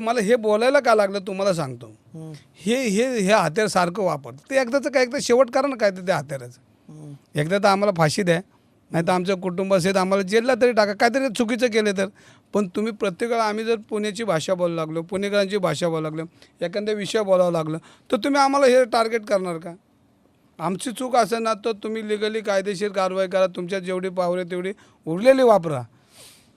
मला हे बोलायला का लागलं तुम्हाला सांगतो. हे हे हे हत्यार सारखं वापरतं ते एकदाचं काय एकदा शेवट करा ना काय ते त्या हत्याराचं एकदा तर आम्हाला फाशी द्या. नाही तर आमचं कुटुंब असेल आम्हाला जेलला तरी टाका. काहीतरी चुकीचं केलं तर. पण तुम्ही प्रत्येक वेळा आम्ही जर पुण्याची भाषा बोलायला लागलो पुणेकरांची भाषा बोलायला लागलो एखाद्या विषय बोलावं लागलं तर तुम्ही आम्हाला हे टार्गेट करणार का? आमची चूक असेल ना तर तुम्ही लिगली कायदेशीर कारवाई करा. तुमच्या जेवढी पावर तेवढी उरलेली वापरा.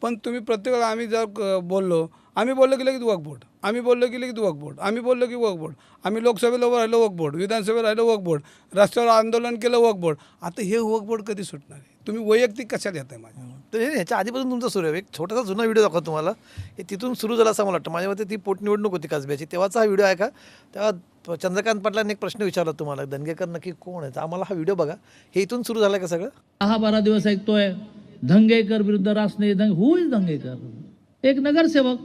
पण तुम्ही प्रत्येक वेळा आम्ही जर बोललो आम्ही बोललो की लगेच वकबोर्ड आम्ही बोललो की लगेच वकबोर्ड आम्ही बोललो की वकबोर्ड आम्ही लोकसभेला राहिलो वकबोर्ड विधानसभेला राहिलो वकबोर्ड रस्त्यावर आंदोलन केलं वकबोर्ड आता हे वकबोर्ड कधी सुटणार आहे? तुम्ही वैयक्तिक कशात येत आहे माझ्या तर हे ह्याच्या आधीपासून तुमचा सुरू आहे. एक छोटासा जुना व्हिडिओ दाखवा तुम्हाला. हे तिथून सुरू झाला असं मला वाटतं. माझ्या मते ती पोटनिवडणूक होती कसब्याची. तेव्हाचा हा व्हिडिओ आहे का? तेव्हा चंद्रकांत पाटलांनी एक प्रश्न विचारला तुम्हाला. दंगेकर नक्की कोण आहे तर आम्हाला हा व्हिडिओ बघा. हे इथून सुरू झालं का सगळं? दहा बारा दिवस ऐकतोय. दंगेकर विरुद्ध रासने दंग हु इज दंगेकर? एक नगरसेवक.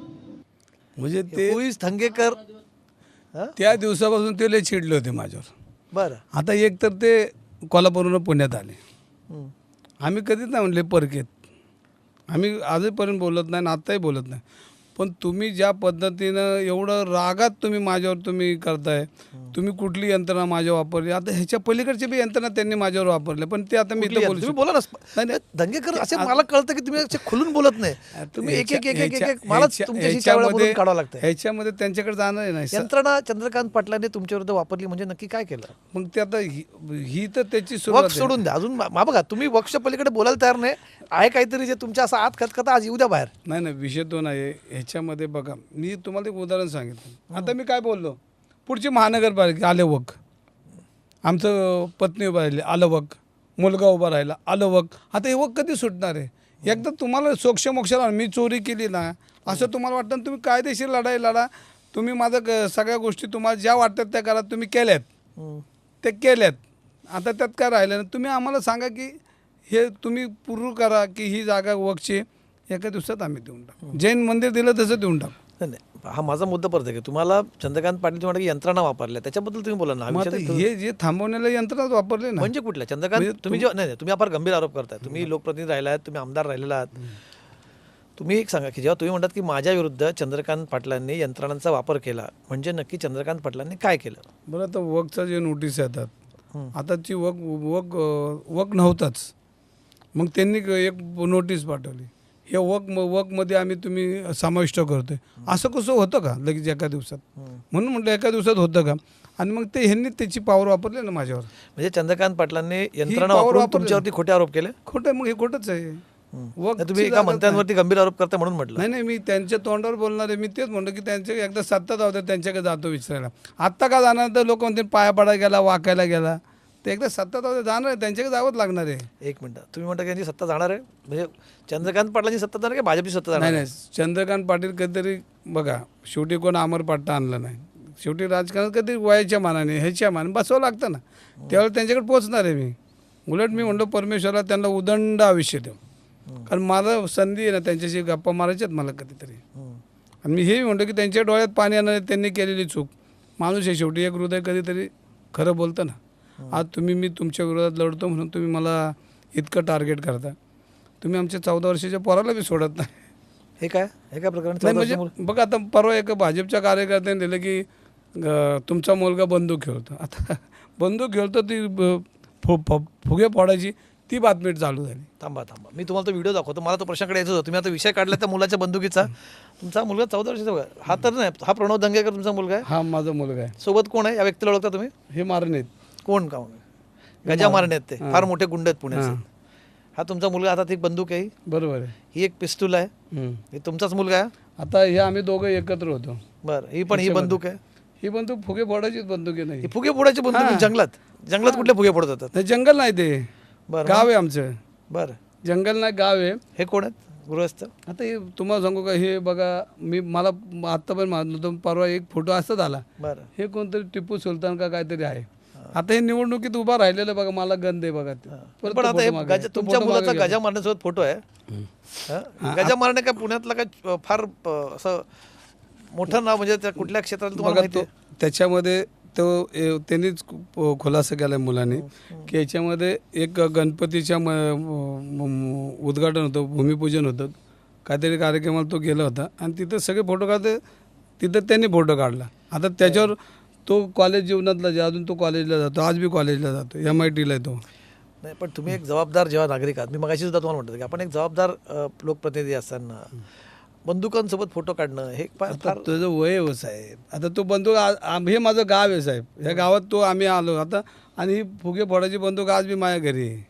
म्हणजे ते होईस धंगेकर हां? त्या दिवसापासून ते लय चिडले होते माझ्यावर. बरं. आता एक तर ते कोल्हापूरवरून पुण्यात आले. हं. आम्ही कधीच नाही म्हणले परकेत. आम्ही आजपर्यंत बोलत नाही आणि आत्ताही बोलत नाही. पण तुम्ही ज्या पद्धतीनं एवढं रागात तुम्ही माझ्यावर तुम्ही करताय तुम्ही कुठली यंत्रणा माझ्यावर वापरली? आता ह्याच्या पलीकडची बी यंत्रणा त्यांनी माझ्यावर वापरले पण ते आता मी इथं? बोलू तुम्ही शकतो. बोला ना नाही, नाही. दंगेकर असे मला कळतं की तुम्ही असे खुलून बोलत नाही. तुम्ही एक एक एक एक एक एक मलाच ह्याच्या- तुमच्याशी चार वेळा बोलून ह्याच्यामध्ये काढावं लागतंय. ह्याच्यामध्ये त्यांच्याकडे जाणार आहे नाही यंत्रणा चंद्रकांत पाटलांनी तुमच्या विरुद्ध वापरली म्हणजे नक्की काय केलं? मग ते आता ही ही तर त्याची सुरुवात आहे. सोडून द्या. अजून मा- मा बघा तुम्ही वक्ष पलीकडे बोलायला तयार नाही. आहे काहीतरी जे तुमच्या असं आत खतखता आज येऊ द्या बाहेर. नाही नाही विषय तो नाही. ह्याच्यामध्ये बघा मी तुम्हाला एक उदाहरण सांगितलं. आता मी काय बोललो? पुढची महानगरपालिका आले वक आमचं पत्नी उभं राहिली आलं वक मुलगा उभा राहिला आलं वक आता हे वक कधी सुटणार आहे? एकदा तुम्हाला सोक्ष मोक्षाला मी चोरी केली ना असं तुम्हाला वाटतं ना तुम्ही कायदेशीर लढाई लढा. तुम्ही माझं सगळ्या गोष्टी तुम्हाला ज्या वाटतात त्या करा. तुम्ही केल्यात. हं. ते केल्यात. आता त्यात काय राहिलं ना तुम्ही आम्हाला सांगा की हे तुम्ही पूर्ण करा की ही जागा वकची एका दिवसात आम्ही देऊन टाकू. जैन मंदिर दिलं तसं देऊन टाकू. नाही नाही. हा माझा मुद्दा परत आहे की तुम्हाला चंद्रकांत पाटील तुम्ही म्हणता की यंत्रणा वापरल्या त्याच्याबद्दल तुम्ही बोला ना. हा मग तर- हे जे थांबवण्याला यंत्रणाच वापरले ना. म्हणजे कुठल्या? चंद्रकांत म्हणजे तुम्ही जेव्हा नाही नाही, तुम्ही फार गंभीर आरोप करताय. तुम्ही लोकप्रतिनिधी राहिला आहात तुम्ही आमदार राहिलेला आहात. तुम्ही एक सांगा की जेव्हा तुम्ही म्हणतात की माझ्या विरुद्ध चंद्रकांत पाटलांनी यंत्रणांचा वापर केला म्हणजे नक्की चंद्रकांत पाटलांनी काय केलं? बरं आता वकचं जे नोटीस येतात हं. आता ती वक वक अं, वक नव्हताच. मग त्यांनी क- एक नोटीस पाठवली. हे वक वकमध्ये आम्ही तुम्ही समाविष्ट करतोय. असं कसं होतं का लगेच एका दिवसात? म्हणून म्हटलं एका दिवसात होतं का? आणि मग ते ह्यांनी त्याची पावर वापरली ना माझ्यावर. म्हणजे चंद्रकांत पाटलांनी यंत्रणा. तुमच्यावरती खोटे आरोप केले? खोटं मग हे खोटंच आहे. तुम्ही एका मंत्र्यांवरती गंभीर आरोप करताय म्हणून म्हटलं. नाही नाही मी त्यांच्या तोंडावर बोलणार आहे. मी तेच म्हणतो की त्यांच्या एकदा सत्ता जाऊ त्यांच्याकडे जातो विचारायला. आत्ता का जाणार? तर लोक म्हणते पाया पडायला गेला वाकायला गेला. ते एकदा सत्ता जाऊ द्या जाणार आहे. त्यांच्याकडे जावंच लागणार आहे. एक मिनिट. तुम्ही म्हणता की यांची सत्ता जाणार आहे? म्हणजे चंद्रकांत पाटलांची सत्ता जाणार की भाजपची सत्ता जाणार नाही? नाही. चंद्रकांत पाटील कधीतरी बघा शेवटी कोण अमर पट्टा आणला नाही. शेवटी राजकारणात कधी वयाच्या मानाने ह्याच्या मानाने बसवावं लागतं ना. त्यावेळेला त्यांच्याकडे पोचणार आहे मी. उलट मी म्हणलो परमेश्वराला त्यांना उदंड आयुष्य देऊ. कारण मला संधी आहे ना त्यांच्याशी गप्पा मारायच्यात मला कधीतरी. आणि मी हे म्हणतो की त्यांच्या डोळ्यात पाणी आहे, त्यांनी केलेली चूक. माणूस आहे शेवटी एक हृदय कधीतरी खरं बोलतं ना. आज तुम्ही मी तुमच्या विरोधात लढतो म्हणून तुम्ही मला इतकं टार्गेट करता. तुम्ही आमच्या चौदा वर्षाच्या पोराला बी सोडत नाही. हे काय? हे काय प्रकरण? म्हणजे? बघा आता परवा एका भाजपच्या कार्यकर्त्याने दिलं की तुमचा मुलगा बंदूक खेळतो. आता बंदूक खेळतो ती फुगे फोडायची ती बातमी चालू झाली. थांबा थांबा. मी तुम्हाला तो व्हिडिओ दाखवतो. मला तो प्रश्नाकडे यायचं होतं. तुम्ही आता विषय काढला त्या मुलाच्या बंदुकीचा. तुमचा मुलगा चौदा वर्षाचा. हा तर नाही हा प्रणव दंगेकर तुमचा मुलगा आहे? हा माझा मुलगा आहे. सोबत कोण आहे? या व्यक्तीला ओळखता तुम्ही? हे मारणे कोण का गजा मारणे आहेत ते फार मोठे गुंड आहेत पुण्याचे. हां. तुमचा मुलगा हातात एक बंदूक आहे. बरोबर आहे. ही एक पिस्तूल आहे. हे तुमचाच मुलगा आहे? आता हे आम्ही दोघं एकत्र होतो. बरं ही पण ही बंदूक आहे? ही बंदूक फुगे फोडायचीच बंदूक आहे नाही ही. फुगे फोडायची बंदूक जंगलात? जंगलात कुठले फुगे फोडत होतात? नाही, जंगल नाही ते. बरं गाव आहे आमचं. बरं. जंगल नाही गाव आहे. हे कोण आहेत? गृहस्थ? आता हे तुम्हाला सांगू का हे बघा मी मला आत्ता पण नव्हतं परवा एक फोटो असंच आला बरं. हे कोणतरी टिपू सुलतान का काहीतरी आहे. आता हे निवडणुकीत उभा राहिलेलं बघा मला गंध आहे बघा ते. परत पण तो आता हे photo मागे. गजा- तो तुमच्या मुलाचा गजा मारण्यासोबत फोटो आहे? हं? गजा मारणे काय पुण्यातला काय अं, फार अं, असं मोठं नाव म्हणजे त्या कुठल्या क्षेत्रात तुम्हाला बघा माहिती तो त्याच्यामध्ये तो ए- त्यांनीच खु- खुलासा केला मुलांनी की याच्यामध्ये एक गणपतीच्या म- म- म- उद्घाटन होतं भूमिपूजन होतं. काहीतरी कार्यक्रमाला तो गेला होता. आणि तिथं सगळे फोटो काढते तिथं त्यांनी फोटो काढला. आता त्याच्यावर तो कॉलेज जीवनातला जे अजून तो कॉलेजला जातो आज बी कॉलेजला जातो एम आय टीला तो नाही पण तुम्ही एक जबाबदार जेव्हा नागरिक आहात मी मगाशी सुद्धा तुम्हाला म्हणतो की आपण एक जबाबदार लोकप्रतिनिधी असताना बंदुकांसोबत फोटो काढणं हे फार आता तुझं वय हो साहेब. आता तो बंदूक हे माझं गाव आहे साहेब. ह्या गावात तो आम्ही आलो. आता आणि ही फुगे फोडायची बंदूक आज बी माझ्या घरी आहे.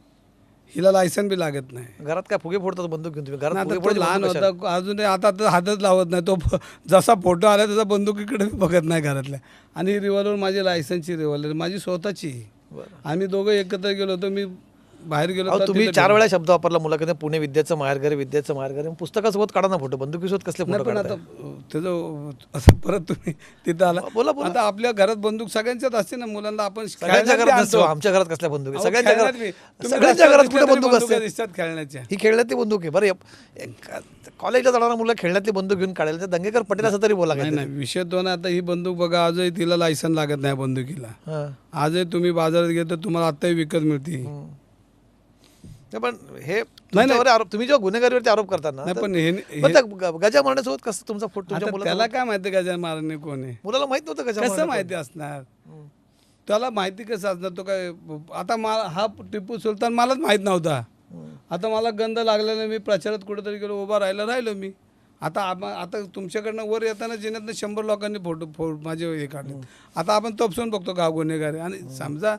हिला लायसन बी लागत नाही. घरात काय फुगे फोडतात बंदूक घेऊन तुम्ही? घरात आता फुगे तो फोडायची लहान बंदूक कशाला? होता अजून आता तर हातच लावत नाही. तो फ- जसा फोटो आला तसा बंदुकीकडे बी बघत नाही घरातल्या. आणि ही रिव्हॉल्वर माझी लायसनची रिव्हॉल्वर माझी स्वतःची. बरं. आम्ही दोघं एकत्र गेलो होतो मी बाहेर गेलो अहो, तर तुम्ही तिथं चार. वेळा शब्द वापरला मुलाखत पुणे विद्याचं माहेरघर विद्याचं माहेरघर पुस्तकासोबत काढा ना फोटो बंदुकीसोबत कसले फोटो पण आता? त्याचं असं परत तुम्ही तिथं आला बोला, बोला. आता आपल्या घरात बंदूक सगळ्यांच्याच असते ना मुलांना आपण सगळ्यांच्या खेळण्यात बी घरात नसतो आणतो. आमच्या घरात कसल्या बंदूक आहे? अहो, सगळ्यांच्या खेळण्यात घरात. तुम्ही सगळ्यांच्या रस्त्यावर घरात दिसल्या कुठे तरी बंदूक बंदुका असते दिसतात खेळण्याच्या ही खेळण्यातली बंदूक आहे बरं एक- एक- कॉलेजला जाणारा मुलं खेळण्यातली बंदूक घेऊन काढायला तर दंगेकर पटेल असं तरी बोला नाही काहीतरी. नाही विषय तो ना आता ही बंदूक बघा आजही तिला लायसन लागत नाही बंदुकीला हां. आजही तुम्ही बाजारात गेलो तर तुम्हाला आत्ताही विकत मिळते. नाही, पण हे तुमच्यावर आरोप तुम्ही जेव्हा गुन्हेगारीवरती आरोप करता ना नाही पण गजा मारण्यासोबत कसं तुमचा फोटो तुमच्या त्याला काय माहिती गजा मारणे कोण आहे? मुलाला माहीत नव्हतं गजा कसं माहिती असणार? त्याला माहिती कसं असणार? तो काय आता मा हा टिपू सुलतान मलाच माहीत नव्हता. आता मला गंध लागलेला मी प्रचारात कुठेतरी गेलो उभा राहिला राहिलो मी. आता आम- आता तुमच्याकडनं वर येताना जिन्यातनं शंभर लोकांनी फोटो फो माझे हे काढले आता आपण तपसून बघतो गाव गुन्हेगारी. आणि समजा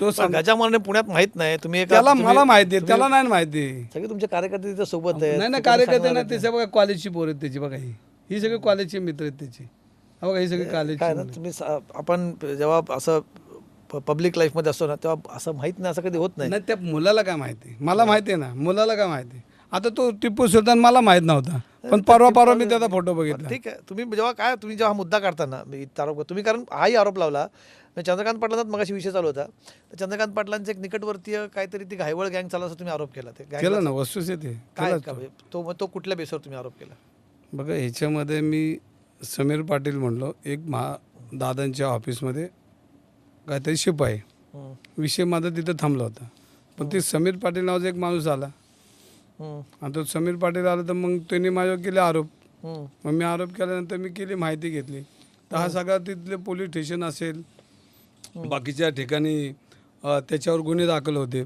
तो पण सम- गजा मारणे पुण्यात माहीत नाही. तुम्ही त्याला मला माहिती आहे त्याला नाही माहिती सगळे तुमचे कार्यकर्ते तिथे सोबत आहेत. नाही नाही कार्यकर्ते सांगणार ना आहेत त्याच्या बघा कॉलेजची पोर आहेत त्याची बघा ही. ही सगळी कॉलेजची मित्र आहेत त्याची. हा बघा ही सगळी ना तुम्ही आपण जेव्हा असं पब्लिक लाईफमध्ये असतो ना तेव्हा असं माहीत नाही असं कधी होत नाही. नाही त्या मुलाला काय माहिती? मला माहिती आहे ना मुलाला काय माहिती? आता तो टिपू सुलतान मला माहीत नव्हता. पण परवा परवा मी त्याचा फोटो बघितला. ठीक आहे. तुम्ही जेव्हा काय तुम्ही जेव्हा मुद्दा काढताना मी आरोप तुम्ही कारण हाही आरोप लावला. चंद्रकांत पाटलांचा मगाशी विषय चालू होता. तर चंद्रकांत पाटलांचे एक निकटवर्तीय काहीतरी ती घायवळ गँग चालू असं तुम्ही आरोप केला. ते केलं ना वस्तुस्थिती आहे. काय का? तो. मग तो कुठल्या बेसवर तुम्ही आरोप केला? बघा ह्याच्यामध्ये मी समीर पाटील म्हणलो एक महा दादांच्या ऑफिसमध्ये काहीतरी शिपाई हम्म. विषय माझा तिथं थांबला होता. पण ते समीर पाटील नावाचा एक माणूस आला. हम्म. आणि तो समीर पाटील आला तर मग त्यांनी माझ्यावर केले आरोप. मग मी आरोप केल्यानंतर मी केली माहिती घेतली. तर हा सगळा तिथले पोलीस स्टेशन असेल बाकीच्या ठिकाणी त्याच्यावर गुन्हे दाखल होते.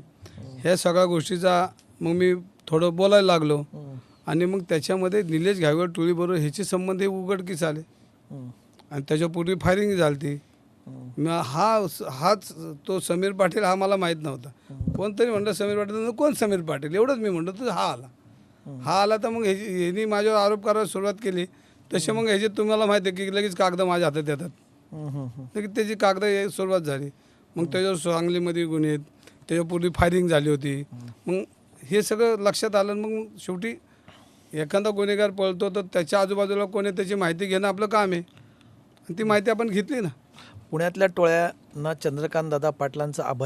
ह्या सगळ्या गोष्टीचा मग मी थोडं बोलायला लागलो. आणि मग त्याच्यामध्ये निलेश घायवळ टोळीबरोबर ह्याचे संबंध हे उघडकीस आले. आणि त्याच्यापूर्वी फायरिंग झाली. मग हा हाच तो समीर पाटील हा मला माहीत नव्हता. कोणतरी म्हणलं समीर पाटील कोण समीर पाटील? एवढंच मी म्हणलं तर हा आला. हा आला तर मग ह्याची ह्यांनी माझ्यावर आरोप करायला सुरुवात केली. तसे मग ह्याच्यात तुम्हाला माहिती आहे की लगेच कागद माझ्या हातात येतात. लगेच त्याची कागद सुरुवात झाली. मग त्याच्यावर सांगलीमध्ये गुन्हे आहेत. त्याच्यापूर्वी फायरिंग झाली होती. मग हे सगळं लक्षात आलं मग शेवटी एखादा गुन्हेगार पळतो तर त्याच्या आजूबाजूला कोणी त्याची माहिती घेणं आपलं काम आहे. आणि ती माहिती आपण घेतली ना. पुण्यातल्या टोळ्यांना चंद्रकांत दादा पाटलांचं अभय